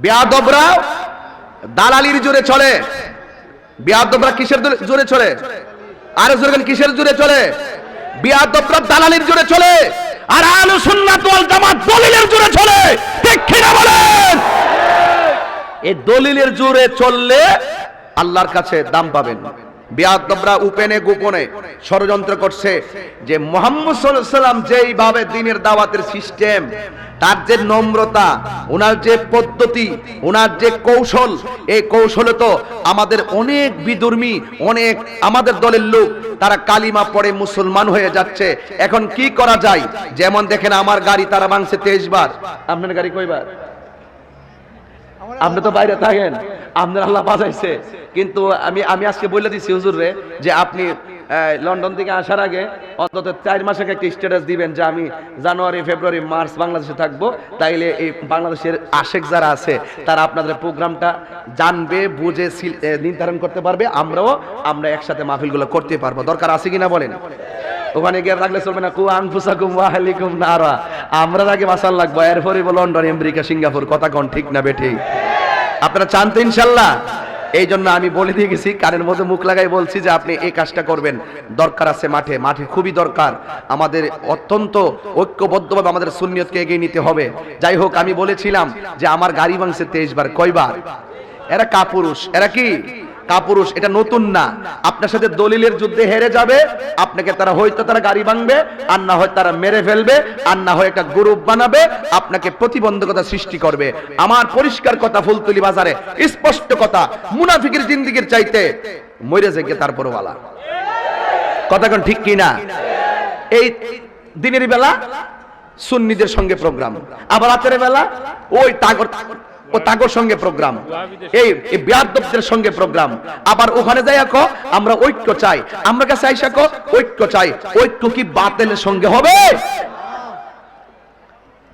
বেয়াদবরা দালালির জোরে চলে। বেয়াদবরা কিসের জোরে- চলে? আর জোরে বলেন, কিসের জোরে চলে? বেয়াদবরা দালালির জোরে চলে। আর আলু সুন্নাত ওয়াল জামাত দলিলের জোরে চলে। ঠিক কিনা বলেন? এই দলিলের জোরে চললে আল্লাহর কাছে দাম পাবেন। বিয়াদবরা উপেনে গোপনে ষড়যন্ত্র করছে যে মোহাম্মদ সাল্লাম যেইভাবে দিনের দাওয়াতের সিস্টেম, তার যে নম্রতা ওনার যে পদ্ধতি ওনার যে কৌশল, এই কৌশলে তো আমাদের অনেক বিদুর্মী, অনেক আমাদের দলের লোক, তারা কালিমা পড়ে মুসলমান হয়ে যাচ্ছে। এখন কি করা যায়? যেমন দেখেন আমার গাড়ি তারা ভাঙছে তেইশ বার। আপনার গাড়ি কয়বার? আপনি তো বাইরে থাকেন, আপনার আল্লাহ বাঁচাইছে। কিন্তু আমি আমি আজকে বলে দিচ্ছি হুজুরে যে আপনি লন্ডন থেকে আসার আগে অন্তত চার মাসে একটা স্ট্যাটাস দিবেন যে আমি জানুয়ারি, ফেব্রুয়ারি, মার্চ বাংলাদেশে থাকব। তাইলে এই বাংলাদেশের আশেক যারা আছে, তারা আপনাদের প্রোগ্রামটা জানবে, বুঝে নির্ধারণ করতে পারবে। আমরাও আমরা একসাথে মাহফিলগুলো করতে পারব। দরকার আছে কিনা বলেন? ওখানে গিয়ে রাখলে চলবে না। কু আনফুসাকুম ওয়াহালিকুম নারা। আমরা আগে মাসাল লাগবো। এরপরে লন্ডন, আমেরিকা, সিঙ্গাপুর। কথা কোন ঠিক না বেঠিক আপনারা চান তো ইনশাল্লাহ। এই জন্য আমি বলে দিয়ে গেছি, কানের মধ্যে মুখ লাগাই বলছি যে আপনি এই কাজটা করবেন। দরকার আছে মাঠে মাঠে খুবই দরকার। আমাদের অত্যন্ত ঐক্যবদ্ধভাবে আমাদের সুন্নিয়তকে এগিয়ে নিতে হবে। যাই হোক, আমি বলেছিলাম যে আমার গাড়ি ভাঙছে তেইশ বার কয়বার? এরা কাপুরুষ, এরা কি? কাপুরুষ, এটা নতুন না। আপনার সাথে দলিলের যুদ্ধে হেরে যাবে, আপনাকে তারা হয়তো তারা গাড়ি ভাঙবে, আর না হয় তারা মেরে ফেলবে, আর না হয় একটা গ্রুপ বানাবে, আপনাকে প্রতিবন্ধকতা সৃষ্টি করবে। আমার পরিষ্কার কথা ফুলতুলি বাজারে, স্পষ্ট কথা, মুনাফিকের জিন্দিগির চাইতে মরে জেগে তারপর বলা। কথা কোন ঠিক কি না এই দিনের বেলা সুন্নিদের সঙ্গে প্রোগ্রাম, আবার রাতের বেলা ওই তাগর ও তাগর সঙ্গে প্রোগ্রাম। এই সঙ্গে প্রোগ্রাম। আবার ওখানে যাই আমরা ঐক্য চাই। আমরা কাছে ঐক্য চাই। ঐক্য কি সঙ্গে হবে?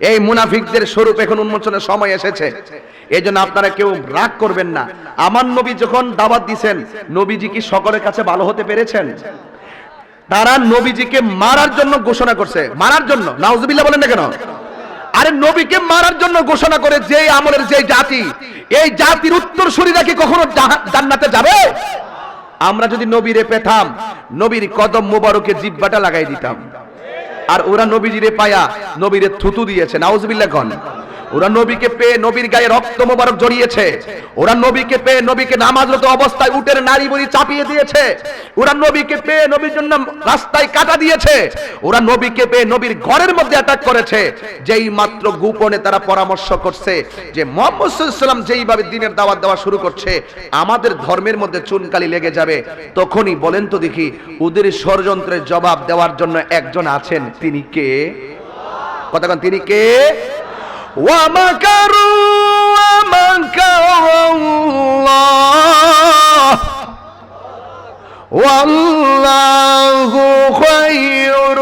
এই মুনাফিকদের স্বরূপ এখন উন্মোচনের সময় এসেছে। এই জন্য আপনারা কেউ রাগ করবেন না। আমার নবী যখন দাওয়াত দিছেন, নবীজি কি সকলের কাছে ভালো হতে পেরেছেন? তারা নবীজিকে মারার জন্য ঘোষণা করছে। মারার জন্য, নাউজুবিল্লাহ বলেন না কেন? আরে নবীকে মারার জন্য ঘোষণা করে যে আমলের যে জাতি, এই জাতির উত্তর শরীরা কি কখনো জান্নাতে যাবে? আমরা যদি নবীরে পেতাম, নবীর কদম মোবারকে জিব্বাটা লাগাই দিতাম। আর ওরা নবীজিরে পায়া নবীরে থুতু দিয়েছে। নাউজবিল্লা কন ওরা নবীকে পেয়ে নবীর গায়ে রক্ত মোবারক জড়িয়েছে। ওরা নবীকে পেয়ে নবীকে নামাজরত অবস্থায় উটের নারী বলি চাপিয়ে দিয়েছে। ওরা নবীকে পেয়ে নবীর জন্য রাস্তায় কাটা দিয়েছে। ওরা নবীকে পেয়ে নবীর ঘরের মধ্যে অ্যাটাক করেছে। যেই মাত্র গোপনে তারা পরামর্শ করছে যে মোহাম্মদ সাল্লাম যেইভাবে দিনের দাওয়াত দেওয়া শুরু করছে, আমাদের ধর্মের মধ্যে চুনকালি লেগে যাবে। তখনই বলেন তো দেখি, ওদের ষড়যন্ত্রের জবাব দেওয়ার জন্য একজন আছেন। তিনি কে? কথা তিনি কে? والله خير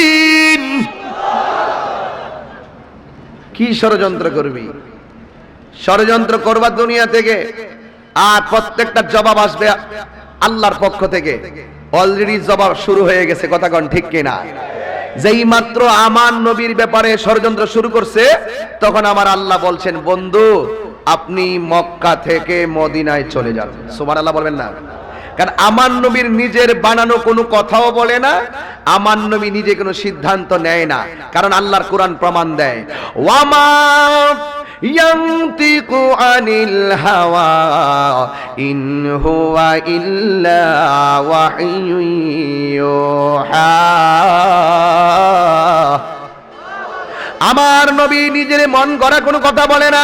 الماكرين কি ষড়যন্ত্র করবি ষড়যন্ত্র করবা দুনিয়া থেকে আর প্রত্যেকটা জবাব আসবে আল্লাহর পক্ষ থেকে অলরেডি জবাব শুরু হয়ে গেছে, কথা কন ঠিক কিনা? যেই মাত্র আমার নবীর ব্যাপারে ষড়যন্ত্র শুরু করছে, তখন আমার আল্লাহ বলছেন, বন্ধু, আপনি মক্কা থেকে মদিনায় চলে যান। সুবহান আল্লাহ বলবেন না। কারণ আমার নবীর নিজের বানানো কোনো কথাও বলে না আমার নবী নিজে কোনো সিদ্ধান্ত নেয় না। কারণ আল্লাহর কোরআন প্রমাণ দেয়। ওয়ামা ইয়ান্তিকু আনিল হাওয়া إن هو إلا وحي يوحى. আমার নবী নিজের মন গড়া কোনো কথা বলে না।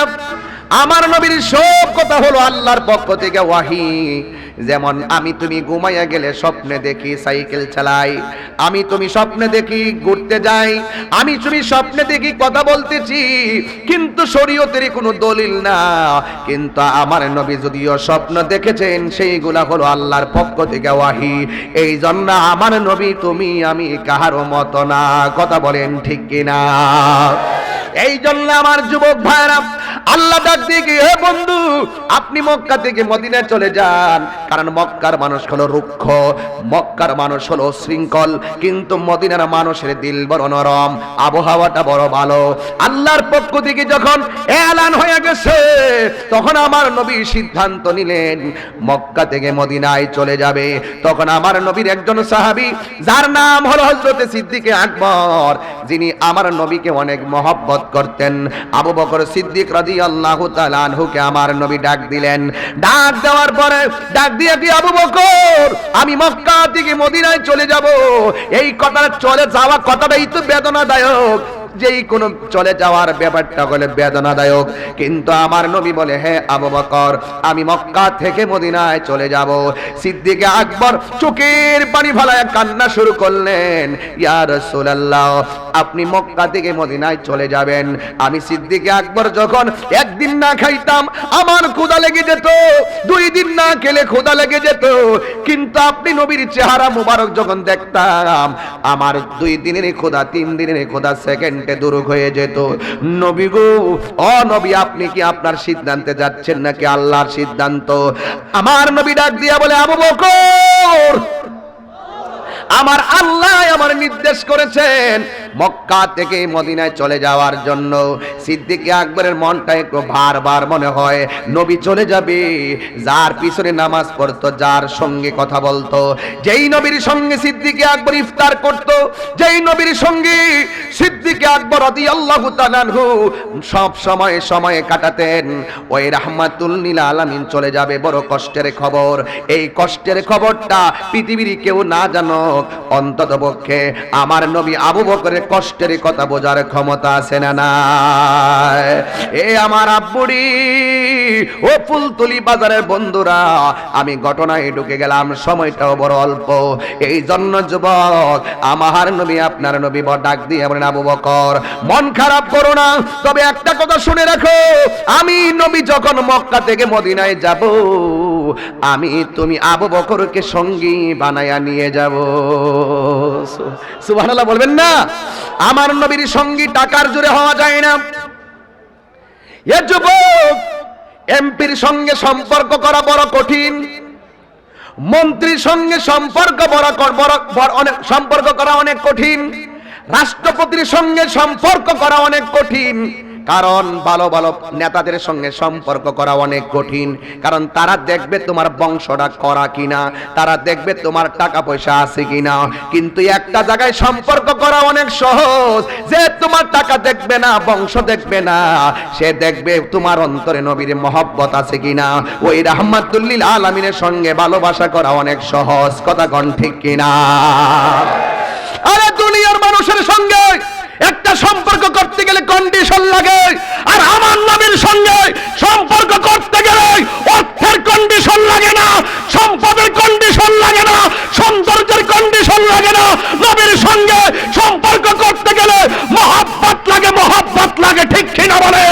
আমার নবীর সব কথা হলো আল্লাহর পক্ষ থেকে ওয়াহি। যেমন, আমি তুমি ঘুমাইয়া গেলে স্বপ্নে দেখি সাইকেল চালাই। আমি তুমি স্বপ্নে দেখি ঘুরতে যাই। আমি তুমি স্বপ্নে দেখি কথা বলতেছি। কিন্তু শরীয়তেরই কোনো দলিল না। কিন্তু আমার নবী যদিও স্বপ্ন দেখেছেন, সেইগুলা হলো আল্লাহর পক্ষ থেকে ওয়াহি। এই জন্য আমার নবী, তুমি, আমি কাহারও মতো না। কথা বলেন ঠিক কিনা? এই জন্য আমার যুবক ভাইরা আল্লাহ ডাক দিয়ে কি, হে বন্ধু আপনি মক্কা থেকে মদিনায় চলে যান। কারণ মক্কার মানুষ হলো রুক্ষ মক্কার মানুষ হলো শৃঙ্খল কিন্তু মদিনার মানুষের দিল বড় নরম আবহাওয়াটা বড় ভালো। আল্লাহর পক্ষ থেকে যখন এলান হয়ে গেছে তখন আমার নবী সিদ্ধান্ত নিলেন মক্কা থেকে মদিনায় চলে যাবে। তখন আমার নবীর একজন সাহাবী যার নাম হলো হযরতে সিদ্দিকে আকবর যিনি আমার নবীকে অনেক মহব্বত করতেন। আবু বকর সিদ্দিক রাদিয়াল্লাহু আল্লাহ তালানহুকে আমার নবী ডাক দিলেন। ডাক দেওয়ার পরে ডাক দিয়ে কি, আবু বকর, আমি মক্কা থেকে মদিনায় চলে যাব। এই কথাটা চলে যাওয়া কথাটাই তো বেদনাদায়ক। যেই কোনো চলে যাওয়ার ব্যাপারটা হলে বেদনাদায়ক। কিন্তু আমার নবী বলে, হে আবু বকর, আমি মক্কা থেকে মদিনায় চলে যাব। সিদ্দিকে আকবর চোখের পানি ফেলায় কান্না শুরু করলেন, ইয়া রাসূলুল্লাহ, আপনি মক্কা থেকে মদিনায় চলে যাবেন। আমি সিদ্দিকে আকবর যখন একদিন না খাইতাম, আমার ক্ষুধা লেগে যেত, দুই দিন না খেলে ক্ষুধা লেগে যেত। কিন্তু আপনি নবীর চেহারা মুবারক যখন দেখতাম, আমার দুই দিনের ক্ষুধা, তিন দিনের ক্ষুধা, সেকেন্ডে দূর হয়ে যেত। নবী গো ও নবী, আপনি কি আপনার সিদ্ধান্তে যাচ্ছেন নাকি আল্লাহর সিদ্ধান্ত? আমার নবী ডাক দিয়া বলে, আবু বকর! আমার আল্লাহ আমার নির্দেশ করেছেন মক্কা থেকে মদিনায় চলে যাওয়ার জন্য। সিদ্দিক আকবরের মনটা একটু বারবার মনে হয়, নবী চলে যাবে, যার পিছনে নামাজ পড়তো, যার সঙ্গে কথা বলতো। যেই নবীর সঙ্গে সিদ্দিকে আকবর ইফতার করত, যেই নবীর সঙ্গে সিদ্দিকে আকবর আদি আল্লাহ সব সময় সময়ে কাটাতেন, ওই রাহমাতুল্লিল আলামিন চলে যাবে। বড় কষ্টের খবর, এই কষ্টের খবরটা পৃথিবীর কেউ না জানুক অন্তত পক্ষে আমার নবী আবু বকরের কষ্টের কথা বোঝার ক্ষমতা আছে না এ আমার আব্বুড়ি, ও ফুলতুলি বাজারের বন্ধুরা, আমি ঘটনায় ঢুকে গেলাম, সময়টাও বড় অল্প। এই জন্য যুবক, আমার নবী, আপনার নবী বড় ডাক দিয়ে বলেন, আবু বকর, মন খারাপ করো না, তবে একটা কথা শুনে রাখো, আমি নবী যখন মক্কা থেকে মদিনায় যাব আমি তুমি আবু বকরকে সঙ্গী বানায়া নিয়ে যাব। সুবহানাল্লাহ বলবেন না? আমার নবীর সঙ্গী টাকার জোরে হওয়া যায় না। এ যুবক, এমপির সঙ্গে সম্পর্ক করা বড় কঠিন। মন্ত্রীর সঙ্গে সম্পর্ক বড় অনেক, সম্পর্ক করা অনেক কঠিন। রাষ্ট্রপতির সঙ্গে সম্পর্ক করা অনেক কঠিন। কারণ ভালো ভালো নেতাদের সঙ্গে সম্পর্ক করা অনেক কঠিন। কারণ তারা দেখবে তোমার বংশটা করা কিনা, তারা দেখবে তোমার টাকা পয়সা আছে কিনা। কিন্তু একটা জায়গায় সম্পর্ক করা অনেক সহজ। যে তোমার টাকা দেখবে না, বংশ দেখবে না, সে দেখবে তোমার অন্তরে নবীর মহব্বত আছে কিনা। ওই রাহমাতুল্লিল আলামিনের সঙ্গে ভালোবাসা করা অনেক সহজ। কথা কন ঠিক কিনা আরে দুনিয়ার মানুষের সঙ্গে একটা সম্পর্ক করতে গেলে কন্ডিশন লাগে। আর আমার নবীর সঙ্গে সম্পর্ক করতে গেলে অর্থের কন্ডিশন লাগে না, সম্পদের কন্ডিশন লাগে না, সৌন্দর্যের কন্ডিশন লাগে না। নবীর সঙ্গে সম্পর্ক করতে গেলে মহাব্বত লাগে মহাব্বত লাগে, ঠিক কিনা বলে?